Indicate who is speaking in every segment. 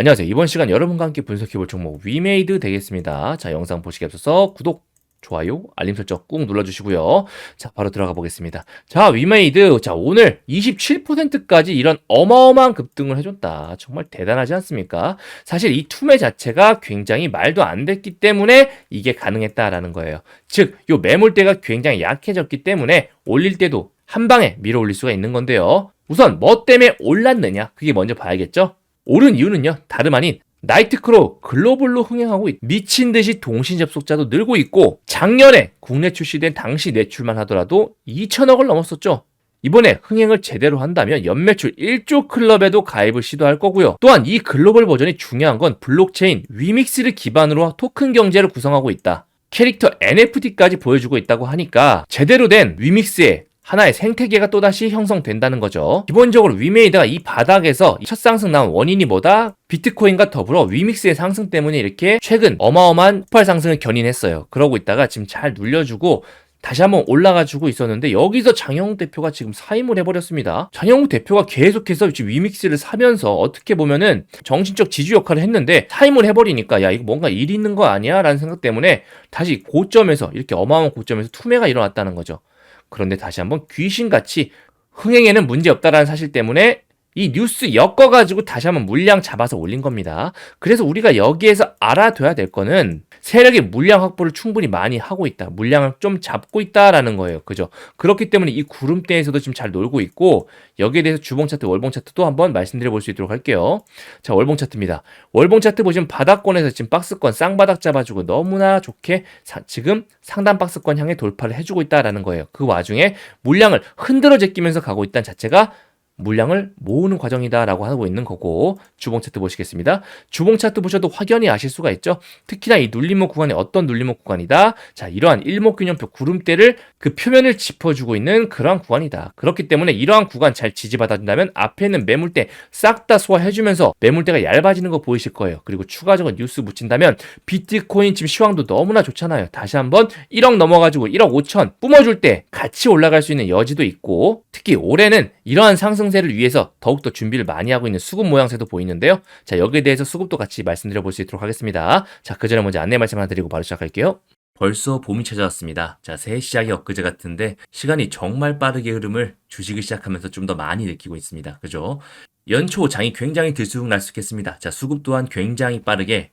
Speaker 1: 안녕하세요. 이번 시간 여러분과 함께 분석해볼 종목 위메이드 되겠습니다. 자, 영상 보시기 앞서서 구독, 좋아요, 알림 설정 꾹 눌러주시고요. 자, 바로 들어가 보겠습니다. 자, 위메이드. 자, 오늘 27%까지 이런 어마어마한 급등을 해줬다. 정말 대단하지 않습니까? 사실 이 투매 자체가 굉장히 말도 안 됐기 때문에 이게 가능했다라는 거예요. 즉, 요 매물대가 굉장히 약해졌기 때문에 올릴 때도 한 방에 밀어 올릴 수가 있는 건데요. 우선 뭐 때문에 올랐느냐? 그게 먼저 봐야겠죠? 오른 이유는요, 다름 아닌 나이트크로 글로벌로 흥행하고 있- 미친 듯이 동신 접속자도 늘고 있고 작년에 국내 출시된 당시 매출만 하더라도 2천억을 넘었었죠. 이번에 흥행을 제대로 한다면 연매출 1조 클럽에도 가입을 시도할 거고요. 또한 이 글로벌 버전이 중요한 건 블록체인 위믹스를 기반으로 토큰 경제를 구성하고 있다. 캐릭터 NFT까지 보여주고 있다고 하니까 제대로 된 위믹스의 하나의 생태계가 또다시 형성된다는 거죠. 기본적으로 위메이드가 이 바닥에서 첫 상승 나온 원인이 뭐다? 비트코인과 더불어 위믹스의 상승 때문에 이렇게 최근 어마어마한 폭발 상승을 견인했어요. 그러고 있다가 지금 잘 눌려주고 다시 한번 올라가주고 있었는데 여기서 장영욱 대표가 지금 사임을 해버렸습니다. 장영욱 대표가 계속해서 위믹스를 사면서 어떻게 보면은 정신적 지주 역할을 했는데 사임을 해버리니까 야 이거 뭔가 일이 있는 거 아니야? 라는 생각 때문에 다시 고점에서 이렇게 어마어마한 고점에서 투매가 일어났다는 거죠. 그런데 다시 한번 귀신같이 흥행에는 문제 없다라는 사실 때문에 이 뉴스 엮어가지고 다시 한번 물량 잡아서 올린 겁니다. 그래서 우리가 여기에서 알아둬야 될 거는 세력의 물량 확보를 충분히 많이 하고 있다. 물량을 좀 잡고 있다라는 거예요. 그죠? 그렇기 때문에 이 구름대에서도 지금 잘 놀고 있고 여기에 대해서 주봉 차트, 월봉 차트도 한번 말씀드려 볼 수 있도록 할게요. 자, 월봉 차트입니다. 월봉 차트 보시면 바닥권에서 지금 박스권 쌍바닥 잡아주고 너무나 좋게 사- 지금 상단 박스권 향해 돌파를 해주고 있다라는 거예요. 그 와중에 물량을 흔들어 제끼면서 가고 있다는 자체가 물량을 모으는 과정이다라고 하고 있는 거고 주봉 차트 보시겠습니다. 주봉 차트 보셔도 확연히 아실 수가 있죠. 특히나 이 눌림목 구간이 어떤 눌림목 구간이다. 자, 이러한 일목균형표 구름대를 그 표면을 짚어주고 있는 그러한 구간이다. 그렇기 때문에 이러한 구간 잘 지지받아준다면 앞에 있는 매물대 싹 다 소화해주면서 매물대가 얇아지는 거 보이실 거예요. 그리고 추가적인 뉴스 붙인다면 비트코인 지금 시황도 너무나 좋잖아요. 다시 한번 1억 넘어가지고 1억 5천 뿜어줄 때 같이 올라갈 수 있는 여지도 있고 특히 올해는 이러한 상승 세를 위해서 더욱더 준비를 많이 하고 있는 수급 모양새도 보이는데요. 자 여기에 대해서 수급도 같이 말씀드려 볼 수 있도록 하겠습니다. 자 그 전에 먼저 안내 말씀 하나 드리고 바로 시작할게요. 벌써 봄이 찾아왔습니다. 자, 새해 시작이 엊그제 같은데 시간이 정말 빠르게 흐름을 주식을 시작하면서 좀 더 많이 느끼고 있습니다. 그죠? 연초 장이 굉장히 들쑥날쑥했습니다. 자, 수급 또한 굉장히 빠르게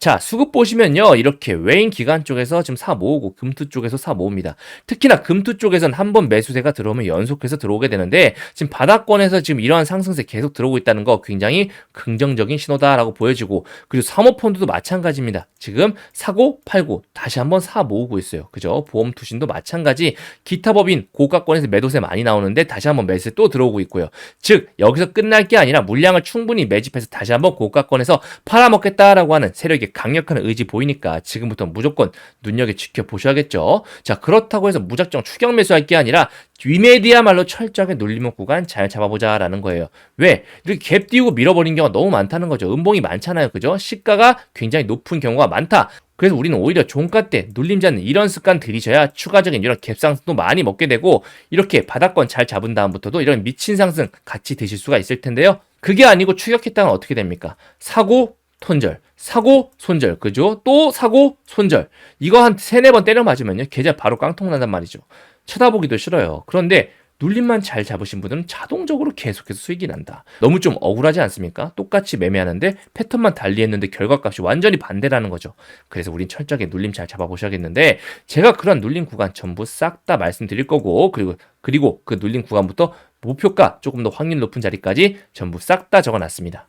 Speaker 1: 자, 수급 보시면요. 이렇게 외인 기관 쪽에서 지금 사 모으고 금투 쪽에서 사 모읍니다. 특히나 금투 쪽에선 한 번 매수세가 들어오면 연속해서 들어오게 되는데 지금 바닥권에서 지금 이러한 상승세 계속 들어오고 있다는 거 굉장히 긍정적인 신호다라고 보여지고 그리고 사모펀드도 마찬가지입니다. 지금 사고 팔고 다시 한번 사 모으고 있어요. 그죠? 보험 투신도 마찬가지 기타 법인 고가권에서 매도세 많이 나오는데 다시 한번 매수세 또 들어오고 있고요. 즉 여기서 끝날 게 아니라 물량을 충분히 매집해서 다시 한번 고가권에서 팔아먹겠다라고 하는 세력의 강력한 의지 보이니까 지금부터 무조건 눈여겨 지켜보셔야겠죠. 자, 그렇다고 해서 무작정 추격 매수할 게 아니라 위메디야말로 철저하게 눌림목 구간 잘 잡아보자라는 거예요. 왜? 이렇게 갭 띄우고 밀어버린 경우가 너무 많다는 거죠. 음봉이 많잖아요. 그죠? 시가가 굉장히 높은 경우가 많다. 그래서 우리는 오히려 종가 때 눌림지 않는 이런 습관 들이셔야 추가적인 이런 갭상승도 많이 먹게 되고 이렇게 바닥권 잘 잡은 다음부터도 이런 미친 상승 같이 드실 수가 있을 텐데요. 그게 아니고 추격했다면 어떻게 됩니까? 사고, 톤절, 사고, 손절, 그죠? 또 사고, 손절. 이거 한 세네 번 때려 맞으면요. 계좌 바로 깡통 난단 말이죠. 쳐다보기도 싫어요. 그런데 눌림만 잘 잡으신 분들은 자동적으로 계속해서 수익이 난다. 너무 좀 억울하지 않습니까? 똑같이 매매하는데 패턴만 달리했는데 결과값이 완전히 반대라는 거죠. 그래서 우린 철저하게 눌림 잘 잡아보셔야겠는데 제가 그런 눌림 구간 전부 싹 다 말씀드릴 거고 그리고 그리고 그 눌림 구간부터 목표가 조금 더 확률 높은 자리까지 전부 싹 다 적어놨습니다.